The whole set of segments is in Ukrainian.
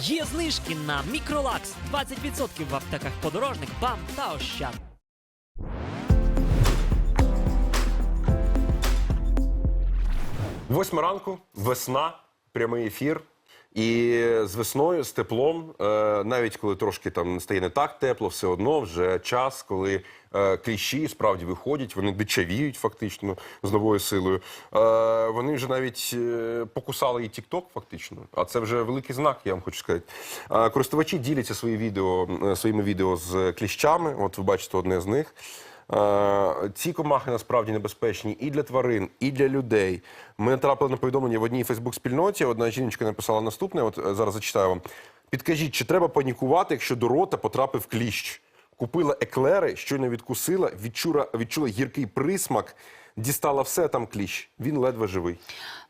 Є знижки на Мікролакс 20% в аптеках подорожник, БАМ та Ощад. Восьма ранку, весна, прямий ефір. І з весною, з теплом, е, навіть коли трошки там стає не так тепло, все одно вже час, коли е, кліщі справді виходять, вони дичавіють фактично з новою силою. Е, вони вже навіть покусали і TikTok фактично. А це вже великий знак, я вам хочу сказати. Користувачі діляться свої відео, своїми відео з кліщами. От ви бачите одне з них. Е, Ці комахи насправді небезпечні і для тварин, і для людей. Ми натрапили на повідомлення в одній Фейсбук-спільноті. Одна жіночка написала наступне. От е, зараз зачитаю вам. Підкажіть, чи треба панікувати, якщо до рота потрапив кліщ? Купила еклери, щойно відкусила, відчула, відчула гіркий присмак, дістала все там кліщ. Він ледве живий.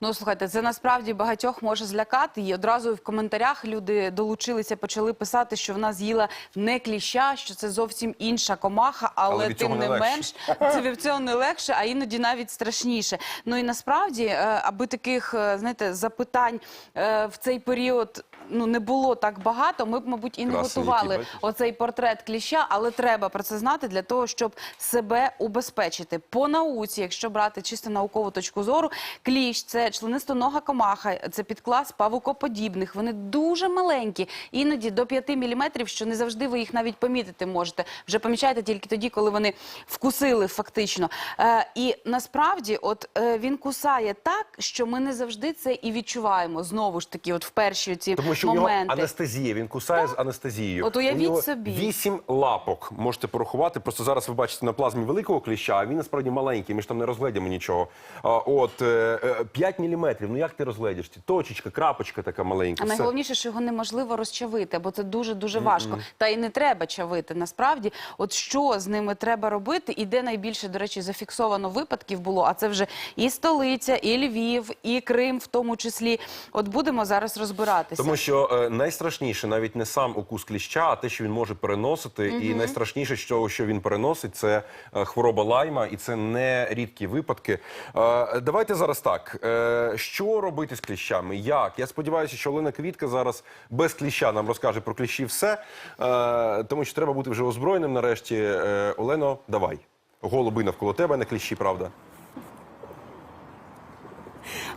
Ну слухайте, це насправді багатьох може злякати. І одразу в коментарях люди долучилися, почали писати, що вона з'їла не кліща, що це зовсім інша комаха, але, Але тим не не менш це від цього не легше, а іноді навіть страшніше. Ну і насправді, е, аби таких е, знаєте запитань е, в цей період. Ну не було так багато. Ми б, мабуть, і не Красені готували які, оцей портрет кліща, але треба про це знати для того, щоб себе убезпечити. По науці, якщо брати чисто наукову точку зору, кліщ це членистонога комаха, це підклас павукоподібних. Вони дуже маленькі, іноді до 5 міліметрів, що не завжди ви їх навіть помітити можете. Вже помічаєте тільки тоді, коли вони вкусили фактично. Е, і насправді, от е, він кусає так, що ми не завжди це і відчуваємо. Знову ж таки, от в перші ці Тому що у нього анестезія, він кусає з анестезією. От уявіть у нього собі. Вісім лапок можете порахувати. Просто зараз ви бачите на плазмі великого кліща, а він насправді маленький, ми ж там не розгледімо нічого. А, от е, е, 5 міліметрів. Ну як ти розгледиш? Точечка, крапочка така маленька. А все. найголовніше, що його неможливо розчавити, бо це дуже дуже важко. Та і не треба чавити. Насправді, от що з ними треба робити, і де найбільше, до речі, зафіксовано випадків було. А це вже і столиця, і Львів, і Крим, в тому числі. От будемо зараз розбиратися. Тому що е, найстрашніше навіть не сам укус кліща, а те, що він може переносити. І найстрашніше, що, що він переносить, це е, хвороба лайма, і це не рідкі випадки. Е, давайте зараз так. Е, що робити з кліщами? Як? Я сподіваюся, що Олена Квітка зараз без кліща нам розкаже про кліщі все. Е, тому що треба бути вже озброєним нарешті. Олено, давай. Голуби навколо тебе, не кліщі, правда?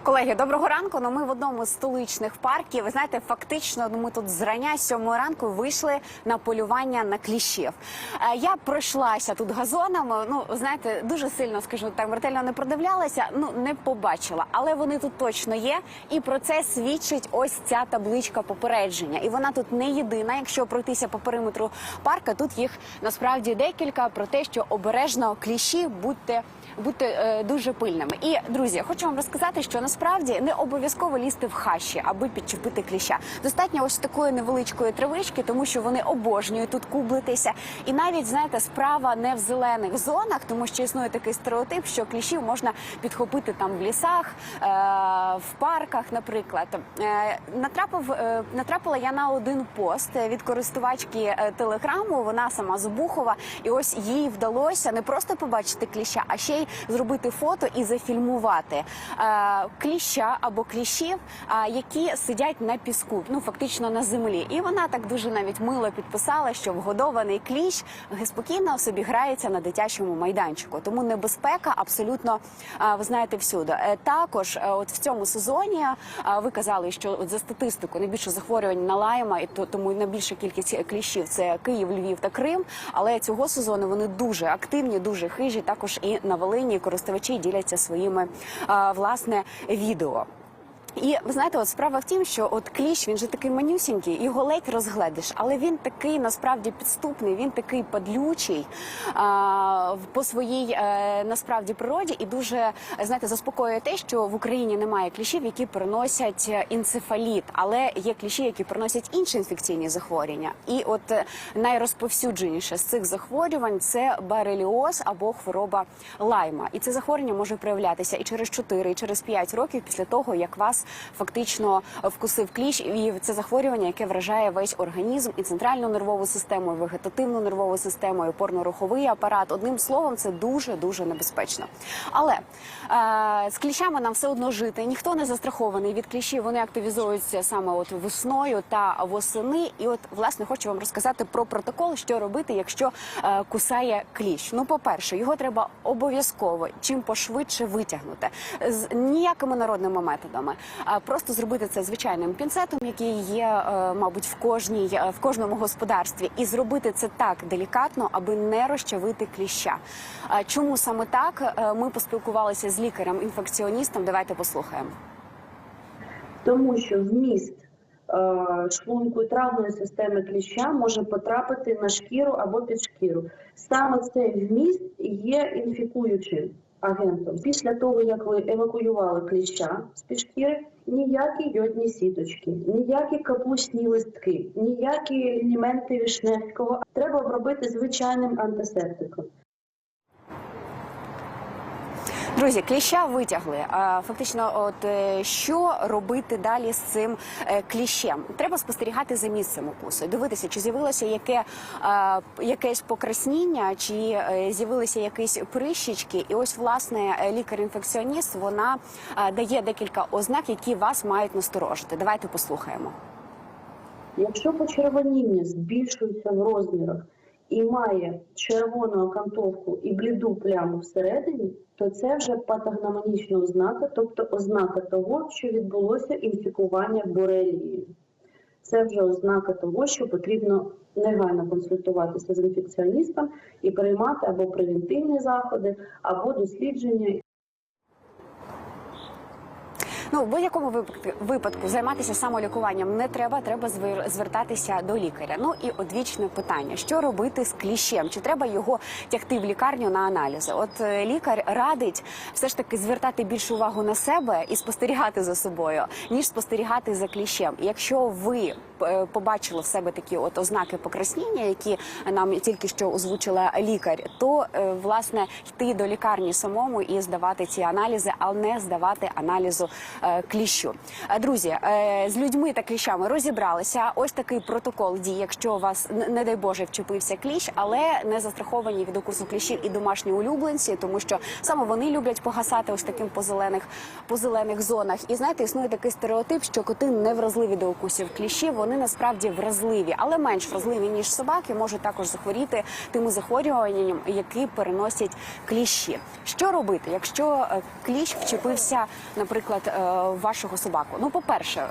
Колеги, доброго ранку. Ну ми в одному з столичних парків. Ви знаєте, фактично ну, ми тут зрання сьомої ранку вийшли на полювання на кліщів. Е, я пройшлася тут газонами. Ну знаєте, дуже сильно скажу так, ретельно не продивлялася. Ну не побачила, але вони тут точно є. І про це свідчить ось ця табличка попередження. І вона тут не єдина. Якщо пройтися по периметру парка, тут їх насправді декілька про те, що обережно кліщі будьте бути е, дуже пильними. І друзі, хочу вам розказати, що насправді не обов'язково лізти в хащі, аби підчепити кліща. Достатньо ось такої невеличкої травички, тому що вони обожнюють тут кублитися. І навіть знаєте, справа не в зелених зонах, тому що існує такий стереотип, що кліщів можна підхопити там в лісах, е, в парках, наприклад. Е, натрапив, е, натрапила я на один пост від користувачки телеграму. Вона сама з Обухова, і ось їй вдалося не просто побачити кліща, а ще й зробити фото і зафільмувати кліща або кліщів, які сидять на піску, ну фактично на землі. І вона так дуже навіть мило підписала, що вгодований кліщ спокійно собі грається на дитячому майданчику. Тому небезпека абсолютно ви знаєте всюди. Е, Також, е, от в цьому сезоні ви казали, що от за статистику найбільше захворювань на лайма, і то тому найбільша кількість кліщів це Київ, Львів та Крим. Але цього сезону вони дуже активні, дуже хижі. Також і на Волині користувачі діляться своїми власне відео. І ви знаєте, от справа в тім, що от кліщ він же такий манюсінький, його ледь розгледиш, але він такий насправді підступний, він такий падлючий а, по своїй е, насправді природі, і дуже знаєте, заспокоює те, що в Україні немає кліщів, які переносять е, енцефаліт, але є кліщі, які переносять інші інфекційні захворювання. І от е, найрозповсюдженіше з цих захворювань це бареліоз або хвороба лайма. І це захворювання може проявлятися і через 4, і через 5 років після того, як вас вас фактично вкусив кліщ, і це захворювання, яке вражає весь організм і центральну нервову систему, і вегетативну нервову систему, і опорно-руховий апарат. Одним словом, це дуже дуже небезпечно. Але е, з кліщами нам все одно жити. Ніхто не застрахований від кліщів. Вони активізуються саме от весною та восени. І от власне хочу вам розказати про протокол, що робити, якщо е, кусає кліщ. Ну, по перше, його треба обов'язково чим пошвидше витягнути з ніякими народними методами. Просто зробити це звичайним пінцетом, який є, е, мабуть, в кожній е, в кожному господарстві, і зробити це так делікатно, аби не розчавити кліща. Чому саме так? Е, Ми поспілкувалися з лікарем-інфекціоністом. Давайте послухаємо. тому що вміст шлунку травної системи кліща може потрапити на шкіру або під шкіру. Саме цей вміст є інфікуючим агентом. Після того, як ви евакуювали кліща з пішкіри, ніякі йодні сіточки, ніякі капустні листки, ніякі елементи вішневського треба обробити звичайним антисептиком. Друзі, кліща витягли. А, Фактично, от е, що робити далі з цим е, кліщем? Треба спостерігати за місцем укусу, дивитися, чи з'явилося яке якесь покрасніння, чи е, з'явилися якісь прищічки. І ось власне лікар-інфекціоніст вона дає декілька ознак, які вас мають насторожити. Давайте послухаємо. Якщо почервоніння збільшується в розмірах і має червону окантовку і бліду пляму всередині, то це вже патогномонічна ознака, тобто ознака того, що відбулося інфікування борелією. Це вже ознака того, що потрібно негайно консультуватися з інфекціоністом і приймати або превентивні заходи, або дослідження Ну, в будь-якому випадку, займатися самолікуванням не треба, треба звер- звертатися до лікаря. Ну і одвічне питання: що робити з кліщем? Чи треба його тягти в лікарню на аналізи? От е, лікар радить все ж таки звертати більшу увагу на себе і спостерігати за собою, ніж спостерігати за кліщем. Якщо ви е, побачили в себе такі от ознаки покраснення, які нам тільки що озвучила лікар, то е, власне йти до лікарні самому і здавати ці аналізи, а не здавати аналізу кліщу. Е, Друзі, е, з людьми та кліщами розібралися. Ось такий протокол дій, якщо у вас не дай Боже вчепився кліщ, але не застраховані від укусу кліщів і домашні улюбленці, тому що саме вони люблять погасати ось таким по зелених по зелених зонах. І знаєте, існує такий стереотип, що коти не вразливі до укусів кліщів. Вони насправді вразливі, але менш вразливі ніж собаки, можуть також захворіти тими захворюванням, які переносять кліщі. Що робити, якщо е, кліщ вчепився, наприклад, е, вашого собаку? Ну, по перше,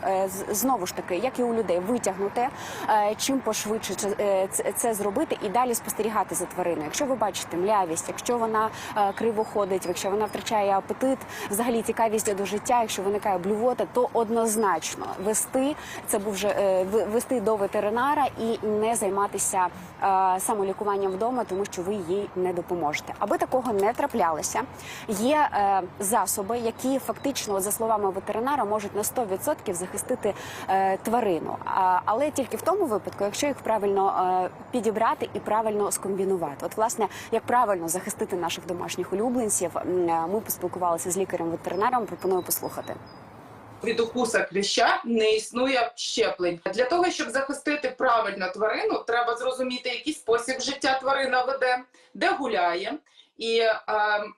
знову ж таки, як і у людей, витягнути е, чим пошвидше це- е, це- зробити і далі спостерігати за твариною. Якщо ви бачите млявість, якщо вона е, криво ходить, якщо вона втрачає апетит, взагалі цікавість до життя, якщо виникає блювота, то однозначно вести це був вже е, вести до ветеринара і не займатися е, самолікуванням вдома, тому що ви їй не допоможете. Аби такого не траплялося, є е, засоби, які фактично, за словами ветеринара, можуть на 100% захистити е, тварину, але тільки в тому випадку, якщо їх правильно е, підібрати і правильно скомбінувати. От, власне, як правильно захистити наших домашніх улюбленців, е, ми поспілкувалися з лікарем-ветеринаром. Пропоную послухати. від укуса кліща не існує щеплень. Для того, щоб захистити правильно тварину, треба зрозуміти, який спосіб життя тварина веде, де гуляє. І е,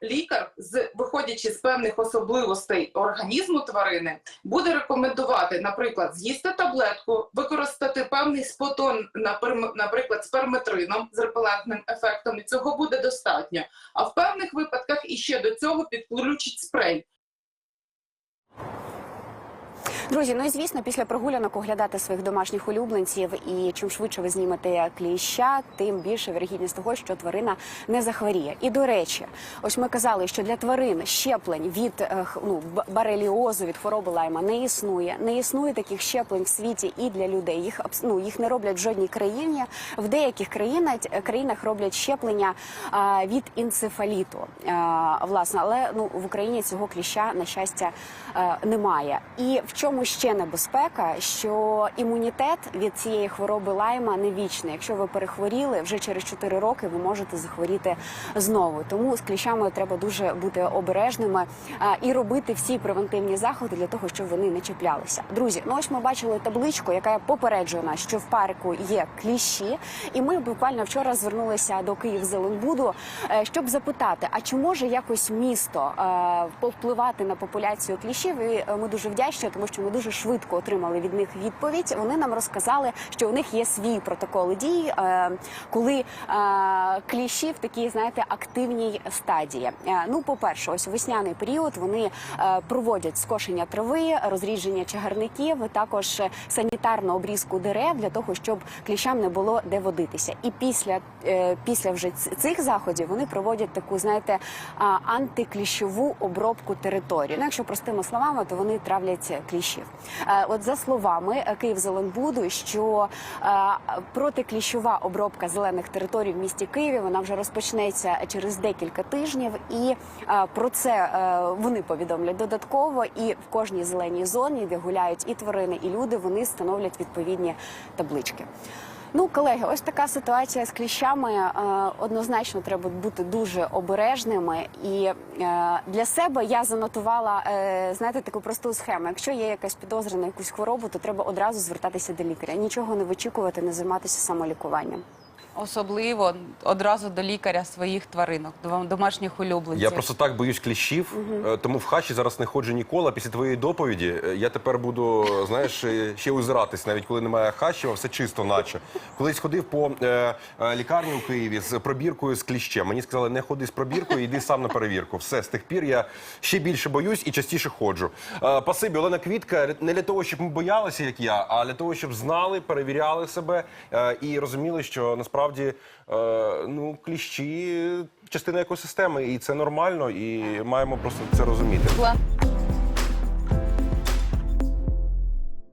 лікар, з виходячи з певних особливостей організму тварини, буде рекомендувати, наприклад, з'їсти таблетку, використати певний спотон, наприклад, з перметрином з репелентним ефектом, і цього буде достатньо. А в певних випадках іще до цього підключить спрей. Друзі, ну і звісно, після прогулянок оглядати своїх домашніх улюбленців, і чим швидше ви знімете кліща, тим більше вірогідність того, що тварина не захворіє. І до речі, ось ми казали, що для тварин щеплень від е, ну, бареліозу, від хвороби лайма не існує. Не існує таких щеплень в світі і для людей. Їх ну, їх не роблять в жодній країні. В деяких країнах країнах роблять щеплення а, від інцефаліту. А, власне, але ну в Україні цього кліща на щастя е, немає. І в чому чому ще небезпека? Що імунітет від цієї хвороби лайма не вічний. Якщо ви перехворіли, вже через 4 роки ви можете захворіти знову. Тому з кліщами треба дуже бути обережними і робити всі превентивні заходи для того, щоб вони не чіплялися. Друзі, ну ось ми бачили табличку, яка попереджує нас, що в парку є кліщі, і ми буквально вчора звернулися до Київзеленбуду, е, щоб запитати, а чи може якось місто е, повпливати на популяцію кліщів? І е, ми дуже вдячні, тому що ми дуже швидко отримали від них відповідь. Вони нам розказали, що у них є свій протокол дій, е, коли е, кліщі в такій, знаєте, активній стадії. Е, Ну, по перше, ось весняний період вони проводять скошення трави, розрідження чагарників, також санітарну обрізку дерев для того, щоб кліщам не було де водитися. І після, після вже цих заходів вони проводять таку, знаєте, антикліщову обробку території. Ну, якщо простими словами, то вони травлять кліщів. Е, От за словами е, Київзеленбуду, що е, протикліщова обробка зелених територій в місті Києві вона вже розпочнеться через декілька тижнів, і про це вони повідомлять додатково. І в кожній зеленій зоні, де гуляють і тварини, і люди, вони становлять відповідні таблички. Ну, колеги, ось така ситуація з кліщами. Е, Однозначно треба бути дуже обережними. І е, для себе я занотувала, е, знаєте, таку просту схему. Якщо є якась підозра на якусь хворобу, то треба одразу звертатися до лікаря. Нічого не вичікувати, не займатися самолікуванням. Особливо одразу до лікаря своїх тваринок, до домашніх улюбленців. Я просто так боюсь кліщів, е, тому в хащі зараз не ходжу ніколи. Після твоєї доповіді е, я тепер буду, знаєш, е, ще озиратись, навіть коли немає хащів, а все чисто, наче. Колись ходив по е, лікарні у Києві з пробіркою з кліщем. Мені сказали, не ходи з пробіркою, йди сам на перевірку. Все, з тих пір я ще більше боюсь і частіше ходжу. Е, Пасибі, Олена Квітка, не для того, щоб ми боялися, як я, а для того, щоб знали, перевіряли себе е, і розуміли, що насправді е, ну, кліщі частина екосистеми, і це нормально, і маємо просто це розуміти.